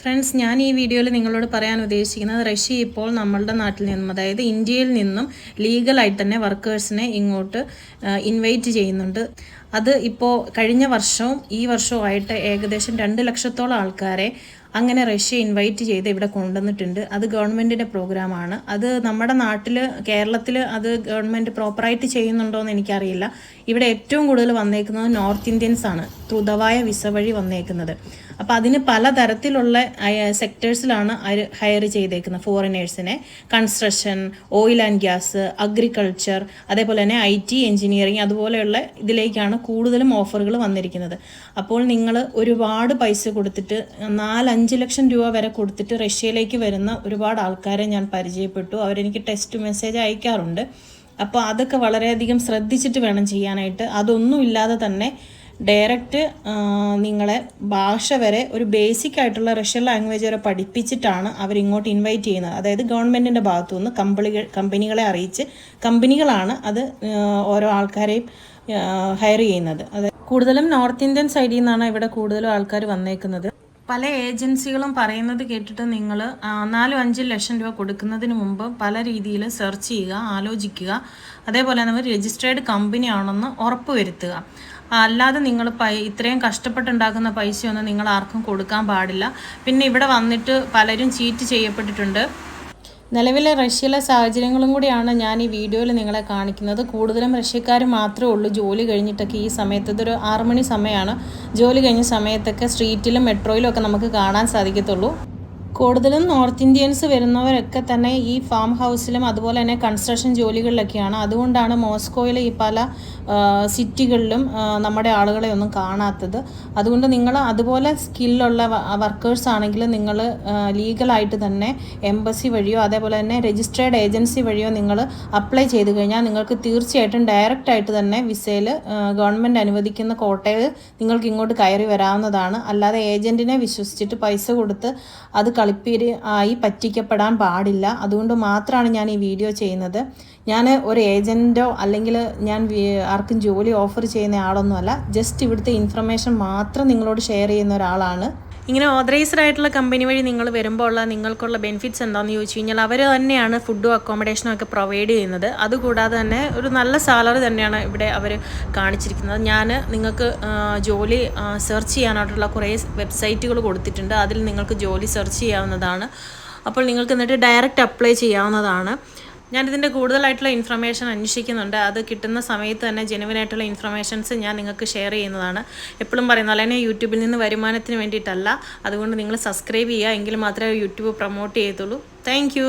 Friends ഞാൻ ഈ വീഡിയോയിൽ നിങ്ങളോട് പറയാൻ ഉദ്ദേശിക്കുന്നത് റഷ്യ ഇപ്പോൾ നമ്മളുടെ നാട്ടിൽ നിന്നും അതായത് ഇന്ത്യയിൽ നിന്നും ലീഗലായിട്ട് തന്നെ വർക്കേഴ്സിനെ ഇങ്ങോട്ട് ഇൻവൈറ്റ് ചെയ്യുന്നുണ്ട്. അത് ഇപ്പോൾ കഴിഞ്ഞ വർഷവും ഈ വർഷവും ആയിട്ട് ഏകദേശം രണ്ട് ലക്ഷത്തോളം ആൾക്കാരെ അങ്ങനെ റഷ്യ ഇൻവൈറ്റ് ചെയ്ത് ഇവിടെ കൊണ്ടുവന്നിട്ടുണ്ട്. അത് ഗവൺമെന്റിന്റെ പ്രോഗ്രാമാണ് അത് നമ്മുടെ നാട്ടിൽ കേരളത്തിൽ അത് ഗവൺമെന്റ് പ്രോപ്പറായിട്ട് ചെയ്യുന്നുണ്ടോ എന്ന് എനിക്കറിയില്ല. ഇവിടെ ഏറ്റവും കൂടുതൽ വന്നേക്കുന്നത് നോർത്ത് ഇന്ത്യൻസ് ആണ്. ദ്രുതവായ വിസ വഴി വന്നേക്കുന്നത്. അപ്പോൾ അതിന് പലതരത്തിലുള്ള സെക്ടേഴ്സിലാണ് ഹയർ ചെയ്തേക്കുന്നത് ഫോറിനേഴ്സിനെ construction oil and gas agriculture അതേപോലെ തന്നെ ഐ ടി എഞ്ചിനീയറിംഗ് അതുപോലെയുള്ള ഇതിലേക്കാണ് കൂടുതലും ഓഫറുകൾ വന്നിരിക്കുന്നത്. അപ്പോൾ നിങ്ങൾ ഒരുപാട് പൈസ കൊടുത്തിട്ട് നാലഞ്ച് ലക്ഷം രൂപ വരെ കൊടുത്തിട്ട് റഷ്യയിലേക്ക് വരുന്ന ഒരുപാട് ആൾക്കാരെ ഞാൻ പരിചയപ്പെട്ടു. അവരെനിക്ക് ടെക്സ്റ്റ് മെസ്സേജ് അയക്കാറുണ്ട്. അപ്പോൾ അതൊക്കെ വളരെയധികം ശ്രദ്ധിച്ചിട്ട് വേണം ചെയ്യാനായിട്ട്. അതൊന്നും ഇല്ലാതെ തന്നെ ഡയറക്റ്റ് നിങ്ങളെ ഭാഷ വരെ ഒരു ബേസിക് ആയിട്ടുള്ള റഷ്യൻ ലാംഗ്വേജ് വരെ പഠിപ്പിച്ചിട്ടാണ് അവരിങ്ങോട്ട് ഇൻവൈറ്റ് ചെയ്യുന്നത്. അതായത് ഗവൺമെന്റിന്റെ ഭാഗത്തു നിന്ന് കമ്പനികൾ കമ്പനികളെ അറിയിച്ച് കമ്പനികളാണ് അത് ഓരോ ആൾക്കാരെയും ഹയർ ചെയ്യുന്നത്. അത് കൂടുതലും നോർത്ത് ഇന്ത്യൻ സൈഡിൽ നിന്നാണ് ഇവിടെ കൂടുതലും ആൾക്കാർ വന്നേക്കുന്നത്. പല ഏജൻസികളും പറയുന്നത് കേട്ടിട്ട് നിങ്ങൾ നാലും അഞ്ചും ലക്ഷം രൂപ കൊടുക്കുന്നതിന് മുമ്പ് പല രീതിയിൽ സെർച്ച് ചെയ്യുക ആലോചിക്കുക. അതേപോലെ നമ്മൾ രജിസ്ട്രേഡ് കമ്പനി ആണെന്ന് ഉറപ്പ് വരുത്തുക. അല്ലാതെ നിങ്ങൾ പൈ ഇത്രയും കഷ്ടപ്പെട്ടുണ്ടാക്കുന്ന പൈസയൊന്നും നിങ്ങൾ ആർക്കും കൊടുക്കാൻ പാടില്ല. പിന്നെ ഇവിടെ വന്നിട്ട് പലരും ചീറ്റ് ചെയ്യപ്പെട്ടിട്ടുണ്ട്. നിലവിലെ റഷ്യയിലെ സാഹചര്യങ്ങളും കൂടിയാണ് ഞാൻ ഈ വീഡിയോയിൽ നിങ്ങളെ കാണിക്കുന്നത്. കൂടുതലും റഷ്യക്കാർ മാത്രമേ ഉള്ളൂ ജോലി കഴിഞ്ഞിട്ടൊക്കെ ഈ സമയത്ത്. ഇതൊരു ആറുമണി സമയമാണ്. ജോലി കഴിഞ്ഞ സമയത്തൊക്കെ സ്ട്രീറ്റിലും മെട്രോയിലും ഒക്കെ നമുക്ക് കാണാൻ സാധിക്കത്തുള്ളൂ. കൂടുതലും നോർത്ത് ഇന്ത്യൻസ് വരുന്നവരൊക്കെ തന്നെ ഈ ഫാം ഹൗസിലും അതുപോലെ തന്നെ കൺസ്ട്രക്ഷൻ ജോലികളിലൊക്കെയാണ്. അതുകൊണ്ടാണ് മോസ്കോയിലെ ഈ പല സിറ്റികളിലും നമ്മുടെ ആളുകളെ ഒന്നും കാണാത്തത്. അതുകൊണ്ട് നിങ്ങൾ അതുപോലെ സ്കില്ലുള്ള വർക്കേഴ്സ് ആണെങ്കിൽ നിങ്ങൾ ലീഗലായിട്ട് തന്നെ എംബസി വഴിയോ അതേപോലെ തന്നെ രജിസ്ട്രേഡ് ഏജൻസി വഴിയോ നിങ്ങൾ അപ്ലൈ ചെയ്ത് കഴിഞ്ഞാൽ നിങ്ങൾക്ക് തീർച്ചയായിട്ടും ഡയറക്റ്റ് ആയിട്ട് തന്നെ വിസയിൽ ഗവൺമെന്റ് അനുവദിക്കുന്ന കോട്ടയിൽ നിങ്ങൾക്ക് ഇങ്ങോട്ട് കയറി വരാവുന്നതാണ്. അല്ലാതെ ഏജന്റിനെ വിശ്വസിച്ചിട്ട് പൈസ കൊടുത്ത് അത് കളിപ്പീര് ആയി പറ്റിക്കപ്പെടാൻ പാടില്ല. അതുകൊണ്ട് മാത്രമാണ് ഞാൻ ഈ വീഡിയോ ചെയ്യുന്നത്. ഞാൻ ഒരു ഏജന്റോ അല്ലെങ്കിൽ ഞാൻ ആർക്കും ജോലി ഓഫർ ചെയ്യുന്ന ആളൊന്നുമല്ല. ജസ്റ്റ് ഇവിടുത്തെ ഇൻഫർമേഷൻ മാത്രം നിങ്ങളോട് ഷെയർ ചെയ്യുന്ന ഒരാളാണ്. ഇങ്ങനെ ഓതറൈസ്ഡ് ആയിട്ടുള്ള കമ്പനി വഴി നിങ്ങൾ വരുമ്പോൾ ഉള്ള നിങ്ങൾക്കുള്ള ബെനിഫിറ്റ്സ് എന്താണെന്ന് ചോദിച്ചു കഴിഞ്ഞാൽ അവർ തന്നെയാണ് ഫുഡും അക്കോമഡേഷനും ഒക്കെ പ്രൊവൈഡ് ചെയ്യുന്നത്. അതുകൂടാതെ തന്നെ ഒരു നല്ല സാലറി തന്നെയാണ് ഇവിടെ അവർ കാണിച്ചിരിക്കുന്നത്. ഞാൻ നിങ്ങൾക്ക് ജോലി സെർച്ച് ചെയ്യാനായിട്ടുള്ള കുറേ വെബ്സൈറ്റുകൾ കൊടുത്തിട്ടുണ്ട്. അതിൽ നിങ്ങൾക്ക് ജോലി സെർച്ച് ചെയ്യാവുന്നതാണ്. അപ്പോൾ നിങ്ങൾക്ക് എന്നിട്ട് ഡയറക്റ്റ് അപ്ലൈ ചെയ്യാവുന്നതാണ്. ഞാനിതിന്റെ കൂടുതലായിട്ടുള്ള ഇൻഫർമേഷൻ അന്വേഷിക്കുന്നുണ്ട്. അത് കിട്ടുന്ന സമയത്ത് തന്നെ ജെനുവിനായിട്ടുള്ള ഇൻഫർമേഷൻസ് ഞാൻ നിങ്ങൾക്ക് ഷെയർ ചെയ്യുന്നതാണ്. എപ്പോഴും പറയുന്ന അല്ലെങ്കിൽ യൂട്യൂബിൽ നിന്ന് വരുമാനത്തിന് വേണ്ടിയിട്ടല്ല. അതുകൊണ്ട് നിങ്ങൾ സബ്സ്ക്രൈബ് ചെയ്യുക. എങ്കിൽ മാത്രമേ യൂട്യൂബ് പ്രൊമോട്ട് ചെയ്യത്തുള്ളൂ. താങ്ക്